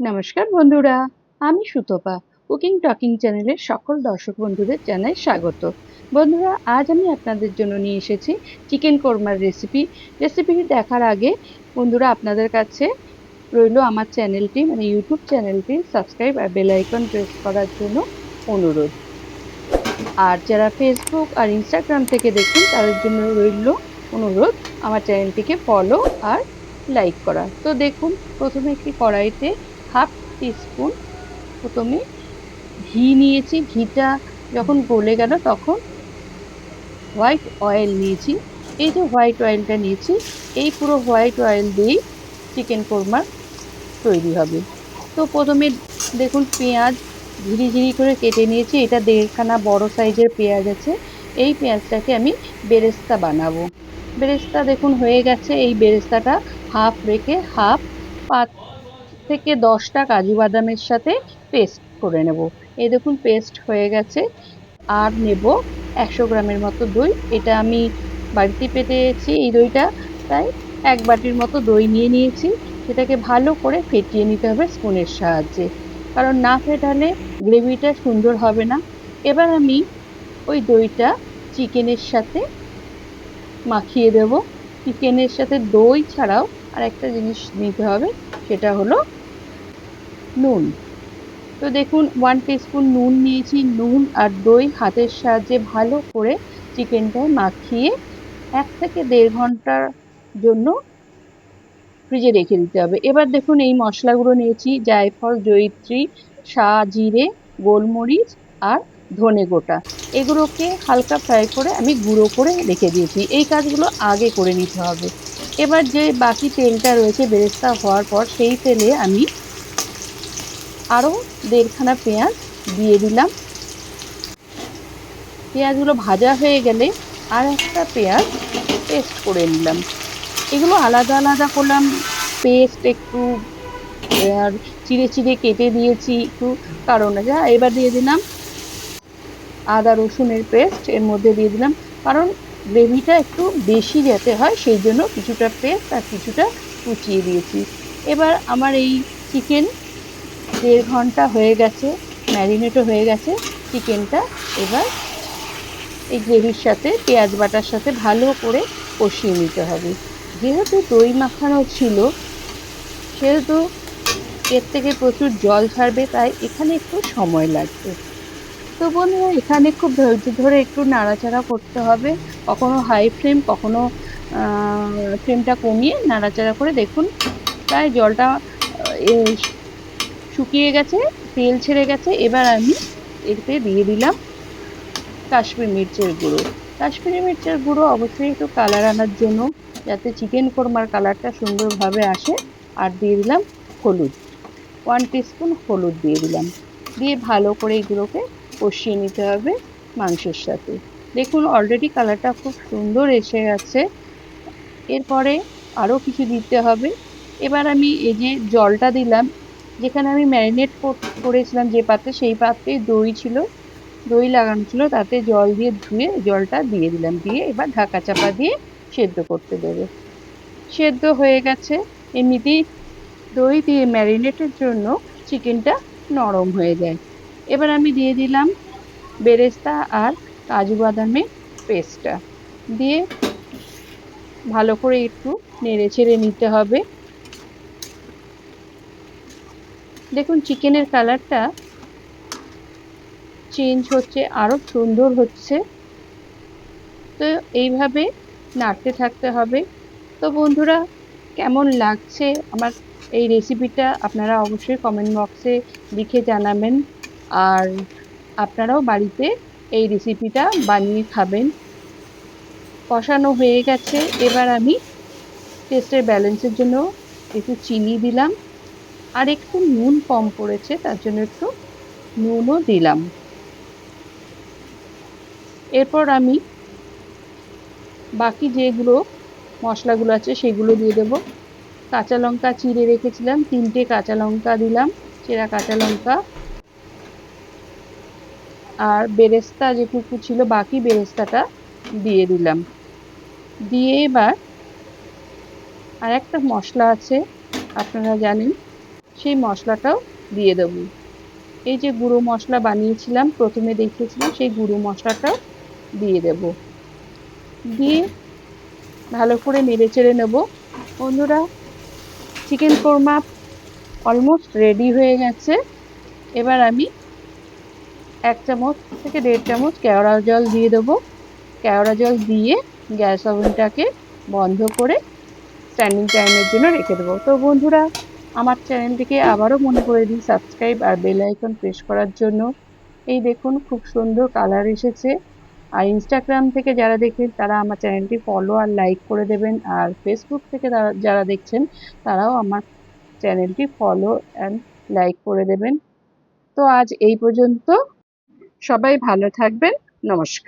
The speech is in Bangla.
নমস্কার বন্ধুরা, আমি সুতপা, কুকিং টকিং চ্যানেলের সকল দর্শক বন্ধুদের জানাই স্বাগত। বন্ধুরা, আজ আমি আপনাদের জন্য নিয়ে এসেছি চিকেন কোরমার রেসিপি। রেসিপিটি দেখার আগে বন্ধুরা, আপনাদের কাছে রইল আমার চ্যানেলটি মানে ইউটিউব চ্যানেলটি, সাবস্ক্রাইব আর বেল আইকন প্রেস করার জন্য অনুরোধ। আর যারা ফেসবুক আর ইনস্টাগ্রাম থেকে দেখুন তাদের জন্য রইল অনুরোধ আমার চ্যানেলটিকে ফলো আর লাইক করা। তো দেখুন, প্রথমে একটি কড়াইতে হাফ টিস্পুন। প্রথমে ঘি নিয়েছি। ঘিটা যখন গলে গেল তখন হোয়াইট অয়েল নিয়েছি। এই যে হোয়াইট অয়েলটা নিয়েছি, এই পুরো হোয়াইট অয়েল দিয়েই চিকেন কোরমা তৈরি হবে। তো প্রথমে দেখুন পেঁয়াজ ঝিরি ঝিরি করে কেটে নিয়েছি। এটা দেড়খানা বড় সাইজের পেঁয়াজ আছে। এই পেঁয়াজটাকে আমি বেরেস্তা বানাবো। বেরেস্তা দেখুন হয়ে গেছে। এই বেরেস্তাটা হাফ রেখে হাফ পাঁচ থেকে দশটা কাজু বাদামের সাথে পেস্ট করে নেব। এই দেখুন পেস্ট হয়ে গেছে। আর নেব একশো গ্রামের মতো দই। এটা আমি বাড়িতে পেতেছি এই দইটা। তাই এক বাটির মতো দই নিয়ে নিয়েছি। সেটাকে ভালো করে ফেটিয়ে নিতে হবে স্পুনের সাহায্যে। কারণ না ফেটালে গ্রেভিটা সুন্দর হবে না। এবার আমি ওই দইটা চিকেনের সাথে মাখিয়ে দেব। চিকেনের সাথে দই ছাড়াও আর একটা জিনিস নিতে হবে, সেটা হলো নুন। তো দেখুন ওয়ান টিস্পুন নুন নিয়েছি। নুন আর দই হাতের সাহায্যে ভালো করে চিকেনটায় মাখিয়ে এক থেকে দেড় ঘণ্টার জন্য ফ্রিজে রেখে দিতে হবে। এবার দেখুন, এই মশলাগুলো নিয়েছি। জায়ফল, জয়িত্রী সা জিরে, গোলমরিচ আর ধনে গোটা। এগুলোকে হালকা ফ্রাই করে আমি গুঁড়ো করে রেখে দিয়েছি। এই কাজগুলো আগে করে নিতে হবে। এবার যে বাকি তেলটা রয়েছে বেরেস্তা হওয়ার পর সেই তেলে আমি আরও দেড়খানা পেঁয়াজ দিয়ে দিলাম। পেঁয়াজগুলো ভাজা হয়ে গেলে আর একটা পেঁয়াজ পেস্ট করে নিলাম। এগুলো আলাদা আলাদা করলাম পেস্ট একটু, আর চিড়ে চিড়ে কেটে দিয়েছি একটু কারণ যা, এবার দিয়ে দিলাম আদা রসুনের পেস্ট এর মধ্যে দিয়ে দিলাম। কারণ গ্রেভিটা একটু বেশি যেতে হয়, সেই জন্য কিছুটা পেস্ট আর কিছুটা কুচিয়ে দিয়েছি। এবার আমার এই চিকেন দেড় ঘণ্টা হয়ে গেছে, ম্যারিনেটও হয়ে গেছে, চিকেনটা এবার এই গ্রেভির সাথে, পেঁয়াজ বাটার সাথে ভালো করে কষিয়ে নিতে হবে। যেহেতু দই মাখানো ছিল, সেহেতু এর থেকে প্রচুর জল ছাড়বে, তাই এখানে একটু সময় লাগবে। তো বন্ধুরা, এখানে খুব ধৈর্য ধরে একটু নাড়াচাড়া করতে হবে। কখনো হাই ফ্লেম কখনো ফ্লেমটা কমিয়ে নাড়াচাড়া করে দেখুন। প্রায় জলটা শুকিয়ে গেছে, তেল ছেড়ে গেছে, এবার আমি এতে দিয়ে দিলাম কাশ্মীর মির্চের গুঁড়ো। কাশ্মীরি মির্চের গুঁড়ো অবশ্যই একটু কালার আনার জন্য, যাতে চিকেন কোরমার কালারটা সুন্দরভাবে আসে। আর দিয়ে দিলাম হলুদ ওয়ান টিস্পুন হলুদ দিয়ে দিলাম। দিয়ে ভালো করে এগুলোকে কষিয়ে নিতে হবে মাংসের সাথে। দেখুন অলরেডি কালারটা খুব সুন্দর এসে গেছে। এরপরে আরও কিছু দিতে হবে। এবার আমি এই যে জলটা দিলাম যেখানে আমি ম্যারিনেট করেছিলাম যে পাত্রে, সেই পাত্রে দই ছিল। দই লাগানো ছিল, তাতে জল দিয়ে ধুয়ে জলটা দিয়ে দিলাম। দিয়ে এবার ঢাকা চাপা দিয়ে সেদ্ধ করতে দেবে। সেদ্ধ হয়ে গেছে। এমনিতেই দই দিয়ে ম্যারিনেটের জন্য চিকেনটা নরম হয়ে যায়। এবার আমি দিয়ে দিলাম বেরেস্তা আর কাজু বাদামের পেস্টটা দিয়ে ভালো করে একটু নেড়ে ছেড়ে নিতে হবে। দেখুন, চিকেনের কালারটা চেঞ্জ হচ্ছে আরও সুন্দর হচ্ছে। তো এইভাবে নাড়তে থাকতে হবে। তো বন্ধুরা, কেমন লাগছে আমার এই রেসিপিটা? আপনারা অবশ্যই কমেন্ট বক্সে লিখে জানাবেন। আর আপনারাও বাড়িতে এই রেসিপিটা বানিয়ে খাবেন। কষানো হয়ে গেছে। এবার আমি টেস্টের ব্যালেন্সের জন্য একটু চিনি দিলাম। আর একটু নুন কম পড়েছে, তার জন্য একটু নুনও দিলাম। এরপর আমি বাকি যেগুলো মশলাগুলো আছে সেগুলো দিয়ে দেবো। কাঁচা লঙ্কা চিড়ে রেখেছিলাম, তিনটে কাঁচা লঙ্কা দিলাম, চেরা কাঁচা লঙ্কা। আর বেরেস্তা যেটুকু ছিল, বাকি বেরেস্তাটা দিয়ে দিলাম। দিয়ে এবার আর একটা মশলা আছে, আপনারা জানেন সেই মশলাটাও দিয়ে দেবো। এই যে গুঁড়ো মশলা বানিয়েছিলাম, প্রথমে দেখিয়েছিলাম, সেই গুঁড়ো মশলাটাও দিয়ে দেব। দিয়ে ভালো করে নেড়ে চেড়ে নেব। বন্ধুরা চিকেন কোরমা অলমোস্ট রেডি হয়ে গেছে। এবার আমি এক চামচ থেকে দেড় চামচ কেওড়া জল দিয়ে দেবো। কেওড়া জল দিয়ে গ্যাস ওভেনটাকে বন্ধ করে স্ট্যান্ডিং টাইমের জন্য রেখে দেবো। তো বন্ধুরা আমার চ্যানেলটিকে আবারও মনে করে দিই সাবস্ক্রাইব আর বেল আইকন প্রেস করার জন্য। এই দেখুন, খুব সুন্দর কালার এসেছে। আর ইনস্টাগ্রাম থেকে যারা দেখেন, তারা আমার চ্যানেলটি ফলো আর লাইক করে দেবেন। আর ফেসবুক থেকে যারা দেখছেন, তারাও আমার চ্যানেলটি ফলো অ্যান্ড লাইক করে দেবেন। তো আজ এই পর্যন্ত। সবাই ভালো থাকবেন। নমস্কার।